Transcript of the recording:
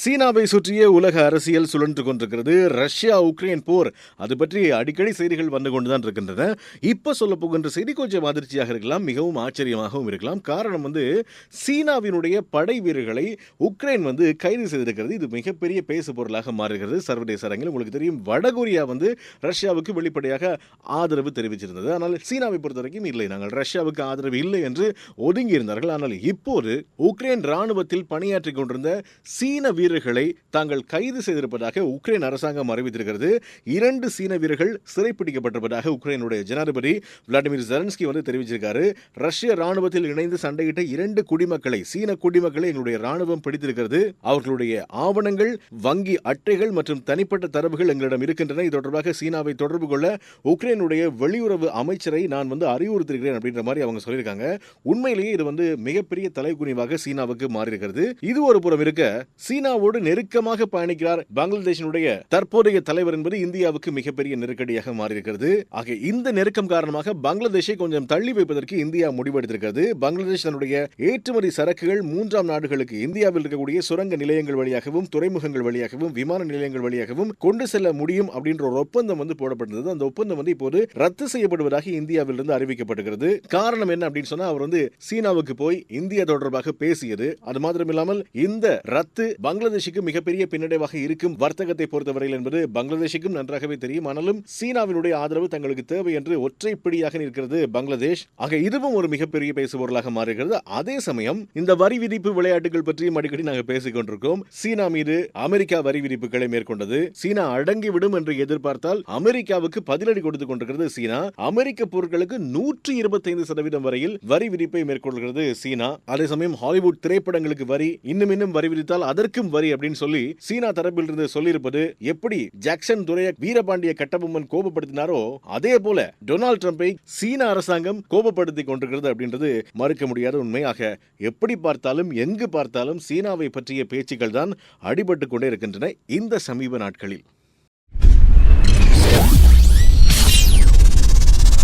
சீனாவை சுற்றிய உலக அரசியல் சுழன்று கொண்டிருக்கிறது. ரஷ்யா உக்ரைன் போர் அது பற்றி அடிக்கடி செய்திகள் வந்து கொண்டுதான் இருக்கின்றன. இப்போ சொல்ல போகின்ற செய்தி கொஞ்சம் அதிர்ச்சியாக இருக்கலாம் மிகவும் ஆச்சரியமாகவும் இருக்கலாம். காரணம் வந்து சீனாவினுடைய படை வீரர்களை உக்ரைன் வந்து கைது செய்திருக்கிறது. இது மிகப்பெரிய பேசு பொருளாக மாறுகிறது. சர்வதேச அரங்கில் உங்களுக்கு தெரியும் வடகொரியா வந்து ரஷ்யாவுக்கு வெளிப்படையாக ஆதரவு தெரிவிச்சிருந்தது ஆனால் சீனாவை பொறுத்த வரைக்கும் இல்லை. நாங்கள் ரஷ்யாவுக்கு ஆதரவு இல்லை என்று ஒதுங்கி இருந்தார்கள் ஆனால் இப்போது உக்ரைன் ராணுவத்தில் பணியாற்றிக் கொண்டிருந்த சீன வீரர்களை தாங்கள் கைது செய்திருப்பதாக உக்ரைன் அரசாங்கம் அறிவித்திருக்கிறது. இரண்டு சீன வீரர்கள் சிறைப்பிடிக்கப்பட்டிருப்பதாக உக்ரைனுடைய ஜனாதிபதி விளாடிமிர் ஜெலன்ஸ்கி வந்து தெரிவிச்சிருக்காரு. ரஷ்ய ராணுவத்தில் இணைந்து சண்டையிட்ட இரண்டு குடிமக்களை சீன குடிமக்களை எங்களுடைய ராணுவம் பிடித்திருக்கிறது. அவர்களுடைய ஆவணங்கள் வங்கி அட்டைகள் மற்றும் தனிப்பட்ட தரவுகள் எங்களிடம் இருக்கின்றன. இது தொடர்பாக சீனாவை தொடர்பு கொள்ள உக்ரைனுடைய வெளியுறவு அமைச்சரை நான் வந்து அறிவுறுத்திருக்கிறேன் அப்படின்ற மாதிரி அவங்க சொல்லியிருக்காங்க. உண்மையிலேயே இது வந்து மிகப்பெரிய தலைக்குனிவாக சீனாவுக்கு மாறியிருக்கிறது. இது ஒரு புறம் இருக்க சீனா சீனாவோடு நெருக்கமாக பயணிக்கிறார் பங்களாதேஷினுடைய தற்போதைய தலைவர் என்பது இந்தியாவுக்கு மிகப்பெரிய நெருக்கடியாக மாறியிருக்கிறது. ஆக இந்த நெருக்கம் காரணமாக பங்களாதேஷை கொஞ்சம் தள்ளி வைப்பதற்கு இந்தியா முடிவெடுத்திருக்கிறது. பங்களாதேஷ் தன்னுடைய ஏற்றுமதி சரக்குகள் மூன்றாம் நாடுகளுக்கு இந்தியாவில் இருக்கக்கூடிய சுரங்க நிலையங்கள் வழியாகவும் துறைமுகங்கள் வழியாகவும் விமான நிலையங்கள் வழியாகவும் கொண்டு செல்ல முடியும் அப்படின்ற ஒரு ஒப்பந்தம் வந்து போடப்பட்டிருந்தது. அந்த ஒப்பந்தம் வந்து இப்போது ரத்து செய்யப்படுவதாக இந்தியாவிலிருந்து அறிவிக்கப்பட்டிருக்கிறது. காரணம் என்ன அப்படின்னு சொன்னா அவர் வந்து சீனாவுக்கு போய் இந்தியா தொடர்பாக பேசியது. அது மாத்திரம் இல்லாமல் இந்த ரத்து பங்களாதேஷுக்கு மிகப்பெரிய பின்னடைவாக இருக்கும் வர்த்தகத்தை பொறுத்தவரையில் என்பது பங்களாதேஷுக்கும் நன்றாகவே தெரியும். ஆனாலும் சீனாவினுடைய ஆதரவு தங்களுக்கு தேவை என்று ஒற்றைப்பிடியாக நிற்கிறது பங்களாதேஷ். ஆக இதுவும் ஒரு மிகப்பெரிய பேசுபொருளாக மாறுகிறது. அதே சமயம் இந்த வரி விதிப்பு விளையாட்டுகள் பற்றியும் அடிக்கடி நாங்கள் பேசிக் கொண்டிருக்கோம். சீனா மீது அமெரிக்கா வரி விதிப்புகளை மேற்கொண்டது. சீனா அடங்கிவிடும் என்று எதிர்பார்த்தால் அமெரிக்காவுக்கு பதிலடி கொடுத்துக் கொண்டிருக்கிறது சீனா. அமெரிக்க பொருட்களுக்கு நூற்றி இருபத்தைந்து சதவீதம் வரையில் வரி விதிப்பை மேற்கொள்கிறது சீனா. அதே சமயம் ஹாலிவுட் திரைப்படங்களுக்கு வரி இன்னும் இன்னும் வரி விதித்தால் அதற்கும் வரி அப்படின்னு சொல்லி சீனா தரப்பில் இருந்து சொல்லியிருப்பது எப்படி ஜாக்சன் துறைய வீரபாண்டிய கட்டபொம்மன் கோபப்படுத்தினாரோ அதே போல டொனால்ட் ட்ரம்பை சீன அரசாங்கம் கோபப்படுத்தி கொண்டிருக்கிறது அப்படின்றது மறுக்க முடியாத உண்மையாக. எப்படி பார்த்தாலும் எங்கு பார்த்தாலும் சீனாவை பற்றிய பேச்சுக்கள் தான் அடிபட்டு கொண்டே இருக்கின்றன இந்த சமீப நாட்களில்.